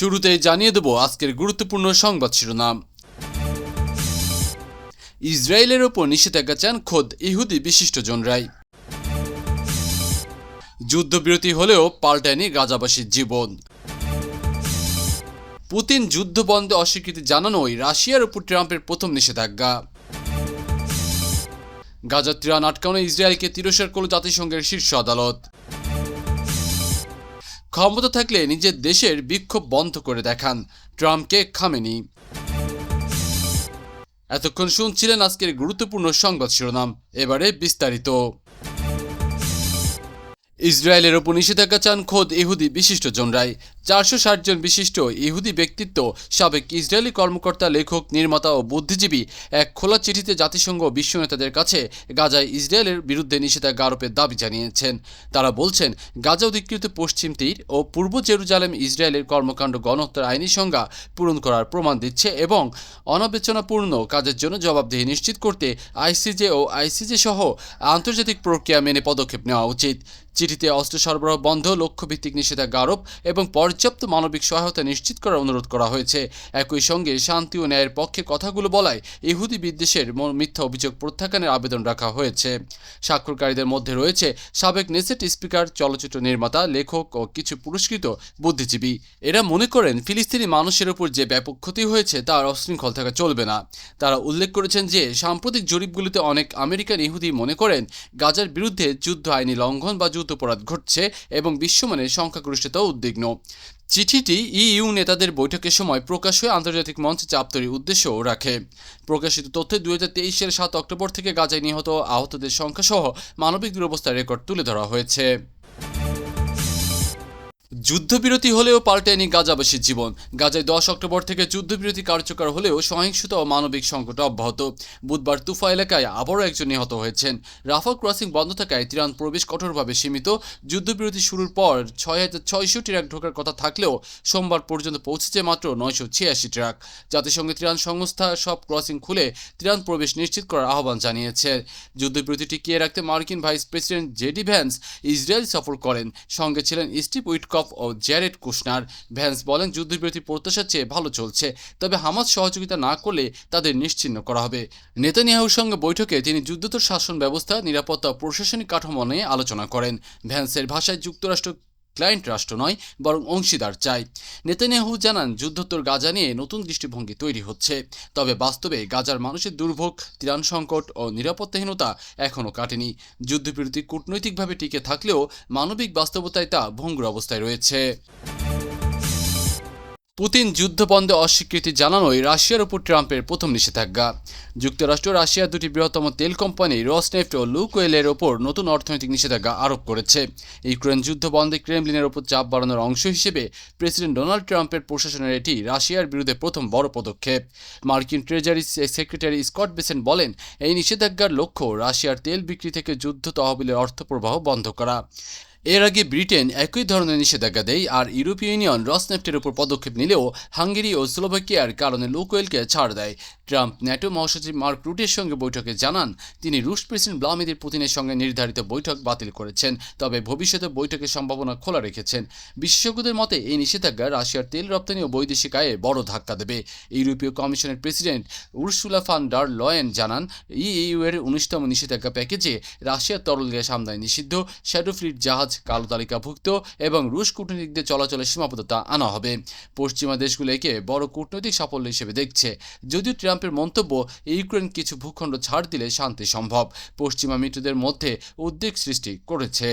শুরুতেই জানিয়ে দেব আজকের গুরুত্বপূর্ণ সংবাদ শিরোনাম। ইসরায়েলের ওপর নিষেধাজ্ঞা চান খোদ ইহুদি বিশিষ্ট বিশিষ্টজনরাই। যুদ্ধবিরতি হলেও পাল্টায়নি গাজাবাসীর জীবন। পুতিন যুদ্ধ বন্ধে অস্বীকৃতি জানানোই রাশিয়ার উপর ট্রাম্পের প্রথম নিষেধাজ্ঞা। গাজা ত্রাণ আটকানো ইসরায়েলকে তিরস্কার করল জাতিসংঘের শীর্ষ আদালত। ক্ষমতা থাকলে নিজের দেশের বিক্ষোভ বন্ধ করে দেখান ট্রাম্পকে খামেনি। এতক্ষণ শুনছিলেন আজকের গুরুত্বপূর্ণ সংবাদ শিরোনাম। এবারে বিস্তারিত। ইসরায়েলের ওপর নিষেধাজ্ঞা চান খোদ ইহুদি বিশিষ্ট বিশিষ্টজনরাই চারশো ষাট জন বিশিষ্ট ইহুদি ব্যক্তিত্ব, সাবেক ইসরায়েলি কর্মকর্তা, লেখক, নির্মাতা ও বুদ্ধিজীবী এক খোলা চিঠিতে জাতিসংঘ বিশ্ব নেতাদের কাছে গাজায় ইসরায়েলের বিরুদ্ধে নিষেধাজ্ঞা আরোপের দাবি জানিয়েছেন। তারা বলছেন, গাজা অধিকৃত পশ্চিম তীর ও পূর্ব জেরুজালেম ইসরায়েলের কর্মকাণ্ড গণহত্যার আইনি সংজ্ঞা পূরণ করার প্রমাণ দিচ্ছে এবং অনাবেচনাপূর্ণ কাজের জন্য জবাবদিহি নিশ্চিত করতে আইসিজে ও আইসিজে সহ আন্তর্জাতিক প্রক্রিয়া মেনে পদক্ষেপ নেওয়া উচিত। চিঠিতে অস্ত্র সরবরাহ বন্ধ, লক্ষ্যভিত্তিক নিষেধাজ্ঞা আরোপ এবং পর্যাপ্ত মানবিক সহায়তা নিশ্চিত করার অনুরোধ করা হয়েছে। একই সঙ্গে শান্তি ও ন্যায়ের পক্ষে কথাগুলো বলায় ইহুদি বিদ্বেষের মিথ্যা অভিযোগ প্রত্যাখ্যানের আবেদন রাখা হয়েছে। স্বাক্ষরকারীদের মধ্যে রয়েছে সাবেক নেসেট স্পিকার, চলচ্চিত্র নির্মাতা, লেখক ও কিছু পুরস্কৃত বুদ্ধিজীবী। এরা মনে করেন ফিলিস্তিনি মানুষের উপর যে ব্যাপক ক্ষতি হয়েছে, তার অশৃঙ্খল থাকা চলবে না। তারা উল্লেখ করেছেন যে, সাম্প্রতিক জরিপগুলিতে অনেক আমেরিকান ইহুদি মনে করেন, গাজার বিরুদ্ধে যুদ্ধ আইনি লঙ্ঘন বা যুদ্ধাপরাধ ঘটছে এবং বিশ্বমানের সংখ্যাগরিষ্ঠতা উদ্বিগ্ন। চিঠিটি ইইউ নেতাদের বৈঠকের সময় প্রকাশ হয়ে আন্তর্জাতিক মঞ্চে চাপ তৈরির উদ্দেশ্যও রাখে। প্রকাশিত তথ্যে দুই হাজার তেইশের সাত অক্টোবর থেকে গাজায় নিহত আহতদের সংখ্যাসহ মানবিক দুরবস্থার রেকর্ড তুলে ধরা হয়েছে। যুদ্ধবিরতি হলেও পাল্টায়নি গাজাবাসীর জীবন। গাজায় দশ অক্টোবর থেকে যুদ্ধবিরতি কার্যকর হলেও সহিংসতা ও মানবিক সংকট অব্যাহত। বুধবার তুফা এলাকায় আবারও একজন নিহত হয়েছেন। রাফা ক্রসিং বন্ধ থাকায় ত্রাণ প্রবেশ কঠোরভাবে সীমিত। যুদ্ধবিরতি শুরুর পর ছয় হাজার ছয়শো ট্রাক ঢোকার কথা থাকলেও সোমবার পর্যন্ত পৌঁছেছে মাত্র নয়শো ছিয়াশি ট্রাক। জাতিসংঘের ত্রাণ সংস্থা সব ক্রসিং খুলে ত্রাণ প্রবেশ নিশ্চিত করার আহ্বান জানিয়েছে। যুদ্ধবিরতি টিকিয়ে রাখতে মার্কিন vice president JD Vance Israel সফর করেন। সঙ্গে ছিলেন স্টিভ উইটকফ ও জ্যারেড কুশনার ভ্যান্স বলেন, যুদ্ধবিরতি প্রত্যাশার চেয়ে ভালো চলছে। তবে হামাস সহযোগিতা না করলে তাদের নিশ্চিহ্ন করা হবে। নেতানিয়াহুর সঙ্গে বৈঠকে তিনি যুদ্ধতর শাসন ব্যবস্থা, নিরাপত্তা প্রশাসনিক কাঠামো নিয়ে আলোচনা করেন। ভ্যান্সের ভাষায় যুক্তরাষ্ট্র ক্লায়েন্ট রাষ্ট্র নয়, বরং অংশীদার চাই নেতানিয়াহু জানান, যুদ্ধোত্তর গাজা নিয়ে নতুন দৃষ্টিভঙ্গি তৈরি হচ্ছে। তবে বাস্তবে গাজার মানুষের দুর্ভোগ, ত্রাণ সংকট ও নিরাপত্তাহীনতা এখনও কাটেনি। যুদ্ধবিরতি কূটনৈতিকভাবে টিকে থাকলেও মানবিক বাস্তবতায় তা ভঙ্গুর অবস্থায় রয়েছে। পুতিন যুদ্ধ বন্ধে অস্বীকৃতি জানানোই রাশিয়ার উপর ট্রাম্পের প্রথম নিষেধাজ্ঞা। যুক্তরাষ্ট্র রাশিয়ার দুটি বৃহত্তম তেল কোম্পানি রসনেফট ও লুকোয়েলের ওপর নতুন অর্থনৈতিক নিষেধাজ্ঞা আরোপ করেছে। ইউক্রেন যুদ্ধ বন্ধে ক্রেমলিনের ওপর চাপ বাড়ানোর অংশ হিসেবে প্রেসিডেন্ট ডোনাল্ড ট্রাম্পের প্রশাসনের এটি রাশিয়ার বিরুদ্ধে প্রথম বড় পদক্ষেপ। মার্কিন ট্রেজারি সেক্রেটারি স্কট বেসেন বলেন, এই নিষেধাজ্ঞার লক্ষ্য রাশিয়ার তেল বিক্রি থেকে যুদ্ধ তহবিলের অর্থ প্রবাহ বন্ধ করা। এর আগে ব্রিটেন একই ধরনের নিষেধাজ্ঞা দেয়, আর ইউরোপীয় ইউনিয়ন রসনেফটের উপর পদক্ষেপ নিলেও হাঙ্গেরি ও স্লোভাকিয়ার কারণে লুকোয়েলকে ছাড় দেয়। ট্রাম্প, ন্যাটো মহাসচিব মার্ক রুটের সঙ্গে বৈঠকে জানান, তিনি রুশ প্রেসিডেন্ট ভ্লাদিমির পুতিনের সঙ্গে নির্ধারিত বৈঠক বাতিল করেছেন, তবে ভবিষ্যতে বৈঠকের সম্ভাবনা খোলা রেখেছেন। বিশেষজ্ঞদের মতে, এই নিষেধাজ্ঞা রাশিয়ার তেল রপ্তানি ও বৈদেশিক আয়ে বড় ধাক্কা দেবে। ইউরোপীয় কমিশনের president Ursula von der Leyen জানান, ইইউ এর উনিশতম নিষেধাজ্ঞা প্যাকেজে রাশিয়ার তরল গ্যাস আমদানি নিষিদ্ধ শ্যাডো ফ্লিট জাহাজ কালো তালিকাভুক্ত এবং রুশ কূটনীতিকদের চলাচলের সীমাবদ্ধতা আনা হবে। পশ্চিমা দেশগুলো একে বড় কূটনৈতিক সাফল্য হিসেবে দেখছে। যদিও ট্রাম্পের মন্তব্য, ইউক্রেন কিছু ভূখণ্ড ছাড় দিলে শান্তি সম্ভব, পশ্চিমা মিত্রদের মধ্যে উদ্বেগ সৃষ্টি করেছে।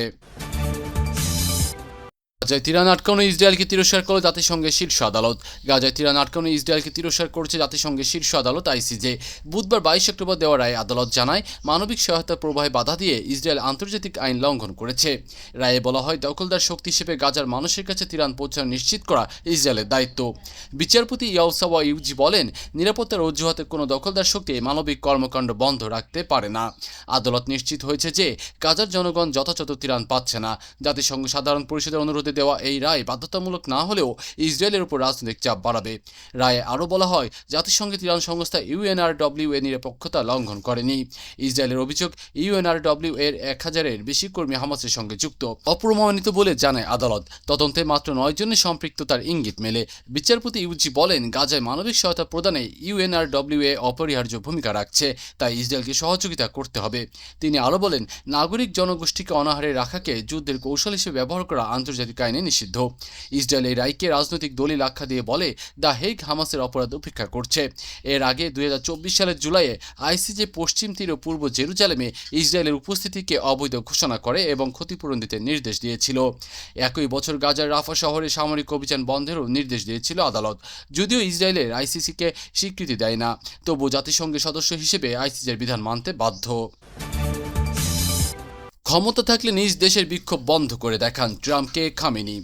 গাজায় তিরান আটকানো ইসরায়েলকে তিরস্কার করল জাতিসংঘের শীর্ষ আদালত। গাজায় তিরান আটকানো ইসরায়েলকে তিরস্কার করেছে জাতিসংঘের শীর্ষ আদালত আইসিজে বুধবার বাইশ অক্টোবর দেওয়া রায় আদালত জানায়, মানবিক সহায়তা প্রবাহে বাধা দিয়ে ইসরায়েল আন্তর্জাতিক আইন লঙ্ঘন করেছে। রায়ে বলা হয়, দখলদার শক্তি হিসেবে গাজার মানুষের কাছে তিরান পৌঁছানো নিশ্চিত করা ইসরায়েলের দায়িত্ব। বিচারপতি ইয়াউসাওয়া ইউজি বলেন, নিরাপত্তার অজুহাতে কোনো দখলদার শক্তি মানবিক কর্মকাণ্ড বন্ধ রাখতে পারে না। আদালত নিশ্চিত হয়েছে যে, গাজার জনগণ যথাযথ তিরান পাচ্ছে না। জাতিসংঘ সাধারণ পরিষদের অনুরোধে দেওয়া এই রায় বাধ্যতামূলক না হলেও ইসরায়েলের উপর রাজনৈতিক চাপ বাড়াবে। রায়ে আরও বলা হয় জাতিসংঘের ত্রাণ সংস্থা ইউএনআরডব্লিউ এ নিরপেক্ষতা লঙ্ঘন করেনি। ইসরায়েলের অভিযোগ ইউএনআরডব্লিউ এর এক হাজারের বেশি কর্মী হামাসের সঙ্গে যুক্ত। অপ্রমাণিত বলে জানায় আদালত। তদন্তে মাত্র নয় জনের সম্পৃক্ততার ইঙ্গিত মেলে। বিচারপতি ইউজি বলেন, গাজায় মানবিক সহায়তা প্রদানে ইউএনআরডব্লিউ এ অপরিহার্য ভূমিকা রাখছে, তাই ইসরায়েলকে সহযোগিতা করতে হবে। তিনি আরও বলেন, নাগরিক জনগোষ্ঠীকে অনাহারে রাখাকে যুদ্ধের কৌশল হিসেবে ব্যবহার করা আন্তর্জাতিক আইনে নিষিদ্ধ। ইসরায়েল এই রায়কে রাজনৈতিক দলিল আখ্যা দিয়ে বলে, দ্য হেগ হামাসের অপরাধ উপেক্ষা করছে। এর আগে দুই হাজার চব্বিশ সালের জুলাইয়ে আইসিজে পশ্চিম তীর ও পূর্ব জেরুজালেমে ইসরায়েলের উপস্থিতিকে অবৈধ ঘোষণা করে এবং ক্ষতিপূরণ দিতে নির্দেশ দিয়েছিল। একই বছর গাজার রাফা শহরে সামরিক অভিযান বন্ধেরও নির্দেশ দিয়েছিল আদালত। যদিও ইসরায়েলের আইসিসিকে স্বীকৃতি দেয় না তবু জাতিসংঘের সদস্য হিসেবে আইসিজের বিধান মানতে বাধ্য। ক্ষমতা থাকলে নিজ দেশের বিক্ষোভ বন্ধ করে দেখান ট্রাম্পকে খামেনি।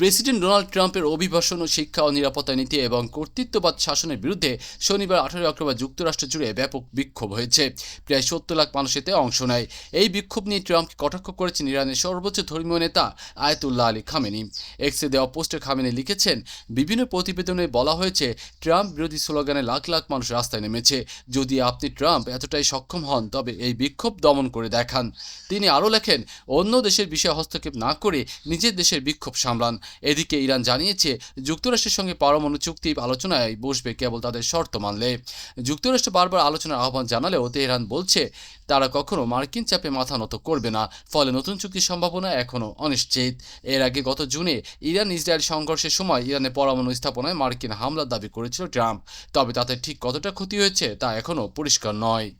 প্রেসিডেন্ট ডোনাল্ড ট্রাম্পের অভিবাসন ও শিক্ষা ও নিরাপত্তা নীতি এবং কর্তৃত্ববাদ শাসনের বিরুদ্ধে শনিবার আঠারোই অক্টোবর যুক্তরাষ্ট্র জুড়ে ব্যাপক বিক্ষোভ হয়েছে। প্রায় সত্তর লাখ মানুষ এতে অংশ নেয়। এই বিক্ষোভ নিয়ে ট্রাম্পকে কটাক্ষ করেছেন ইরানের সর্বোচ্চ ধর্মীয় নেতা আয়তুল্লাহ আলী খামেনি। এক্সে দেওয়া পোস্টে খামেনি লিখেছেন, বিভিন্ন প্রতিবেদনে বলা হয়েছে, ট্রাম্প বিরোধী স্লোগানে লাখ লাখ মানুষ রাস্তায় নেমেছে। যদি আপনি ট্রাম্প এতটাই সক্ষম হন, তবে এই বিক্ষোভ দমন করে দেখান। তিনি আরও লেখেন, অন্য দেশের বিষয়ে হস্তক্ষেপ না করে নিজের দেশের বিক্ষোভ সামলান। এদিকে ইরান জানিয়েছে, যুক্তরাষ্ট্রের সঙ্গে পরমাণু চুক্তি আলোচনায় বসবে কেবল তাদের শর্ত মানলে। যুক্তরাষ্ট্র বারবার আলোচনার আহ্বান জানালেও তেহরান বলছে, তারা কখনো মার্কিন চাপে মাথা নত করবে না, ফলে নতুন চুক্তির সম্ভাবনা এখনও অনিশ্চিত। এর আগে গত জুনে ইরান ইসরায়েল সংঘর্ষের সময় ইরানের পরমাণু স্থাপনায় মার্কিন হামলার দাবি করেছিল ট্রাম্প, তবে তাতে ঠিক কতটা ক্ষতি হয়েছে তা এখনও পরিষ্কার নয়।